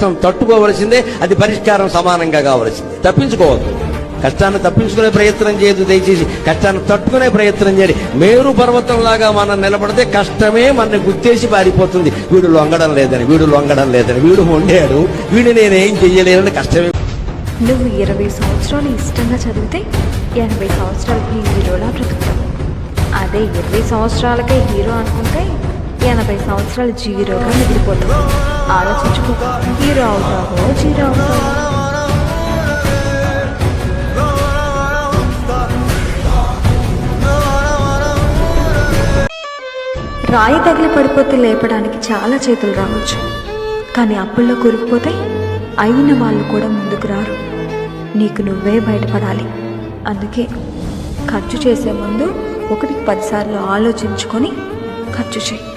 కష్టం తట్టుకోవలసిందే అది పరిష్కారం సమానంగా కావలసిందే. తప్పించుకోవద్దు. కష్టాన్ని తప్పించుకునే ప్రయత్నం చేయదు దయచేసి. కష్టాన్ని తట్టుకునే ప్రయత్నం చేయండి. మేరు పర్వతంలాగా మనం నిలబడితే కష్టమే మన గుర్తేసి పారిపోతుంది. వీడు లొంగడం లేదని వీడు లొంగడం లేదని వీడు వండాడు వీడు నేనేం చెయ్యలేనని కష్టమే. నువ్వు ఇరవై సంవత్సరాలు ఇష్టంగా చదివితే ఎనభై సంవత్సరాలకి హీరోలా బ్రతుకుతావు. అదే ఇరవై సంవత్సరాలకే హీరో అనుకుంటే ఎనభై సంవత్సరాలు జీరోగా మిగిలిపోతావు. ఆలోచించుకో. హీరో అవుతావో జీరో అవుతావో. రాయి తగిలి పడిపోతే లేపడానికి చాలా చేతులు రావచ్చు. కానీ అప్పుల్లో కూరుకుపోతే అయిన వాళ్ళు కూడా ముందుకు రారు. నీకు నువ్వే బయటపడాలి. అందుకే ఖర్చు చేసే ముందు ఒకటికి పదిసార్లు ఆలోచించుకొని ఖర్చు చేయి.